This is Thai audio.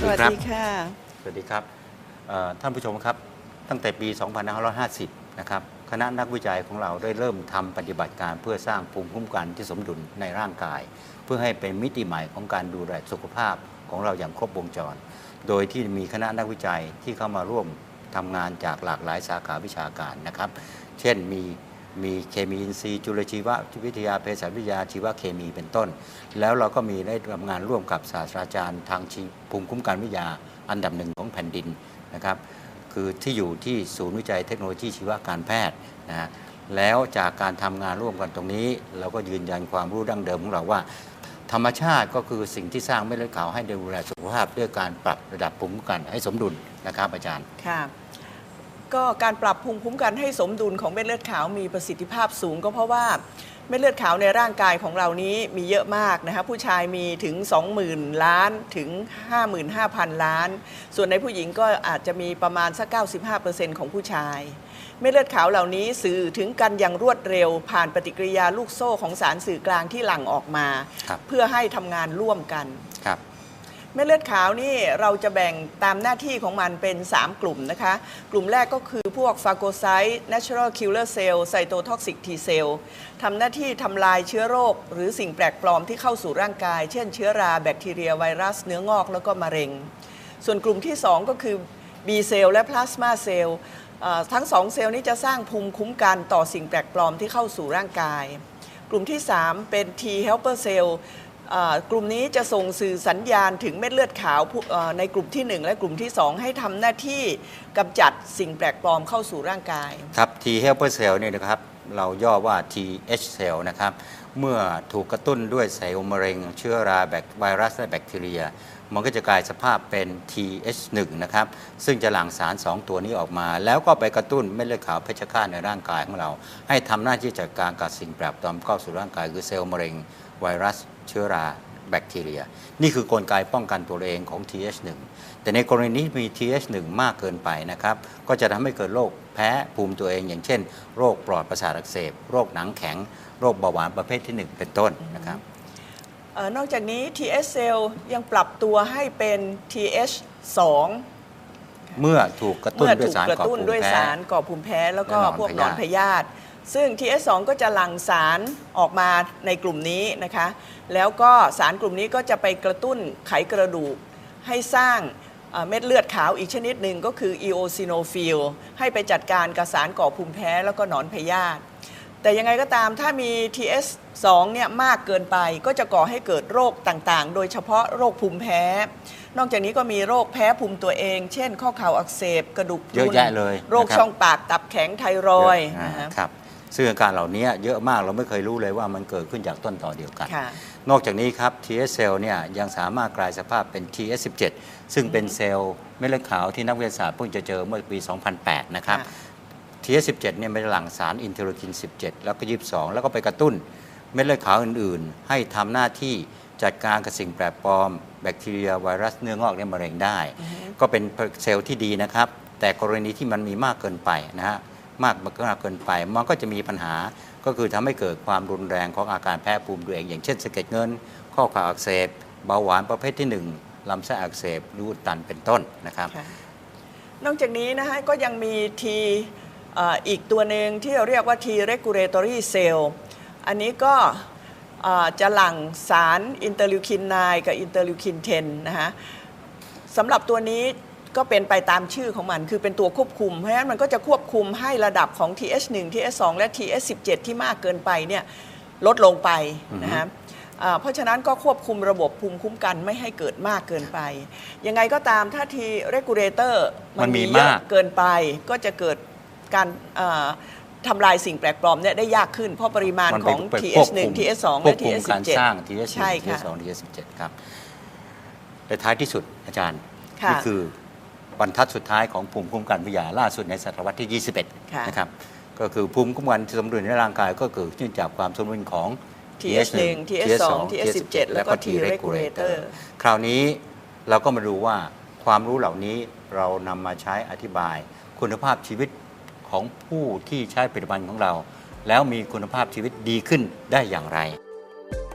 สวัสครับดีค่ะ สวัสดีครับเอ่อท่านผู้ชมครับ ตั้งแต่ปี 2550 นะครับ คณะนักวิจัยของเราได้เริ่มทำปฏิบัติการเพื่อสร้างภูมิคุ้มกันที่สมดุลในร่างกาย เพื่อให้เป็นมิติใหม่ของการดูแลสุขภาพของเราอย่างครบวงจร โดยที่มีคณะนักวิจัยที่เข้ามาร่วมทำงานจากหลากหลายสาขาวิชาการนะครับ เช่นมี มีเคมีอินทรีย์จุลชีววิทยาเภสัชวิทยาชีวเคมีเป็นต้น แล้วเราก็มีได้ทำงานร่วมกับศาสตราจารย์ทางชีภูมิคุ้มกันวิทยาอันดับหนึ่งของแผ่นดินนะครับคือที่อยู่ที่ศูนย์วิจัยเทคโนโลยีชีวการแพทย์นะฮะแล้วจากการทำงานร่วมกันตรงนี้ เราก็ยืนยันความรู้ดั้งเดิมของเราว่า ธรรมชาติก็คือสิ่งที่สร้างเม็ดเลือดขาวให้ดูแลสุขภาพด้วยการปรับระดับภูมิคุ้มกันให้สมดุลนะครับอาจารย์ค่ะ ก็การปรับภูมิคุ้มกันให้สมดุลของเม็ดเลือดขาวมีประสิทธิภาพสูง ก็เพราะว่าเม็ดเลือดขาวในร่างกายของเรานี้มีเยอะมากนะคะผู้ชายมีถึง 20,000 ล้านถึง 55,000 ล้าน ส่วนในผู้หญิงก็อาจจะมีประมาณสัก 95%ของผู้ชาย เม็ดเลือดขาวเหล่านี้สื่อถึงกันอย่างรวดเร็ว ผ่านปฏิกิริยาลูกโซ่ของสารสื่อกลางที่หลั่งออกมาครับเพื่อให้ทำงานร่วมกันครับ เม็ดเลือดขาวนี่เราจะแบ่งตามหน้าที่ของมันเป็น 3 กลุ่มนะคะ กลุ่มแรกก็คือพวกฟาโกไซต์ natural killer cell cytotoxic T cell ทำหน้าที่ทำลายเชื้อโรค หรือสิ่งแปลกปลอมที่เข้าสู่ร่างกาย เช่นเชื้อราแบคทีเรียไวรัส เนื้องอกแล้วก็มะเร็ง ส่วนกลุ่มที่ 2 ก็คือ B เซลล์และพลาสมาเซลล์ทั้ง2เซลล์นี้จะสร้างภูมิคุ้มกันต่อสิ่งแปลกปลอมที่เข้าสู่ร่างกาย กลุ่มที่ 3 เป็น T helper cell กลุ่มนี้จะส่งสื่อสัญญาณถึงเม็ดเลือดขาวในกลุ่มที่ 1 และกลุ่มที่ 2 ให้ทำหน้าที่กำจัดสิ่งแปลกปลอมเข้าสู่ร่างกาย ครับ T helper cell เนี่ยนะครับ เราย่อว่า TH cell นะครับ เมื่อถูกกระตุ้นด้วยเซลล์มะเร็ง เชื้อราแบคไวรัสและแบคทีเรีย มันก็จะกลายสภาพเป็น TH1 นะครับ ซึ่งจะหลั่งสาร 2 ตัวนี้ออกมา แล้วก็ไปกระตุ้นเม็ดเลือดขาวเพชฌฆาตในร่างกายของเรา ให้ทำหน้าที่จัดการกับสิ่งแปลกปลอมเข้าสู่ร่างกายคือเซลล์มะเร็ง ไวรัส เชื้อราแบคทีเรีย นี่คือกลไกป้องกันตัวเองของ TH1 แต่ในกรณีนี้มี TH1 มากเกินไปนะครับ ก็จะทำให้เกิดโรคแพ้ภูมิตัวเอง อย่างเช่น โรคปลอดประสาทอักเสบ โรคหนังแข็ง โรคเบาหวานประเภทที่ 1 เป็นต้นนะครับเอ่อนอกจากนี้ TH cell ยังปรับตัวให้เป็น TH2 เมื่อถูกกระตุ้นเมื่อด้วยถูกสารกระก่อตุ้นภูมิด้วยแพ้สารก่อภูมิแพ้แล้วก็และหนอนพวกพหนอนยาธิพยาธิซึ่ง TH2 ก็จะหลั่งสารออกมาในกลุ่มนี้นะคะ แล้วก็สารกลุ่มนี้ก็จะไปกระตุ้นไขกระดูกให้สร้างเอ่อเม็ดเลือดขาวอีกชนิดหนึ่งก็คือ eosinophil ให้ไปจัดการกับสารก่อภูมิแพ้แล้วก็หนอนพยาธิ แต่ยังไงก็ตามถ้ามี TS2 เนี่ยมากเกินไปก็จะก่อให้เกิดโรคต่างๆ โดยเฉพาะโรคภูมิแพ้ นอกจากนี้ก็มีโรคแพ้ภูมิตัวเอง เช่น ข้อเข่าอักเสบ กระดูกพรุนเยอะแยะเลยโรคนะครับ ช่องปากตับแข็งไทรอยด์อ่านะฮะครับซึ่งอาการเหล่านี้เยอะมากเราไม่เคยรู้เลยว่ามันเกิดขึ้นจากต้นต่อเดียวกัน ค่ะ นอกจากนี้ครับ TS cell เนี่ยยังสามารถกลายสภาพเป็น TS17 ซึ่งเป็นเซลล์เม็ดเลือดขาวที่นักวิทยาศาสตร์เพิ่งจะเจอเมื่อปี 2008 นะครับ ค่ะ TS17 เนี่ยเป็นหลั่งสารอินเทอร์คิน 17 แล้วก็ 22 แล้วก็ไปกระตุ้นเม็ดเลือดขาวอื่นๆ ให้ทำหน้าที่จัดการกับสิ่งแปลกปลอม แบคทีเรียไวรัสเนื้องอกและมะเร็งได้ ก็เป็นเซลล์ที่ดีนะครับ แต่กรณีที่มันมีมากเกินไปนะฮะมากมากเกินไป มันก็จะมีปัญหาก็คือทำให้เกิดความรุนแรงของอาการแพ้ภูมิตัวเอง อย่างเช่นสะเก็ดเงิน ข้อเข่าอักเสบเบาหวานประเภทที่หนึ่งลำไส้อักเสบรูอุดตันเป็นต้นนะครับค่ะนอกจากนี้นะคะก็ยังมี T เอีกตัวหนึ่งที่เราเรียกว่า T regulatory cell อันนี้ก็จะหลั่งสารอินเตอร์ลิวคิน 9 กับอินเตอร์ลิวคิน 10 นะคะสำหรับตัวนี้ก็เป็นไปตามชื่อของมัน คือเป็นตัวควบคุม เพราะฉะนั้นมันก็จะควบคุมให้ระดับของ TH1 TH2 และ TH17 ที่มากเกินไปเนี่ยลดลงไปนะฮะเพราะฉะนั้นก็ควบคุมระบบภูมิคุ้มกันไม่ให้เกิดมากเกินไป ยังไงก็ตามถ้าที regulator มันมีเยอะมากเกินไปก็จะเกิด การอ่าทำลายสิ่งแปลกปลอมเนี่ยได้ยากขึ้น เพราะปริมาณมันขไปองไปควบ TH1 คุม TH2 ควและบคุมการ TH17 สร้าง TH1 ใช่ค่ะ TH2 TH17 ครับและท้ายที่สุดอาจารย์ค่ะนี่คือบรรทัดสุดท้ายของภูมิคุ้มกันวิทยาล่าสุดในศตวรรษที่ค่ะ21 นะครับ ก็คือภูมิคุ้มกันที่สมดุลในร่างกายก็เกิดขึ้นจากความสมดุลของ TH1 TH2 TH17 แล้วก็ T regulator คราวนี้เราก็มาดูว่าความรู้เหล่านี้เรานำมาใช้อธิบายคุณภาพชีวิต ของผู้ที่ใช้ผลิตภัณฑ์ของเรา แล้วมีคุณภาพชีวิตดีขึ้นได้อย่างไร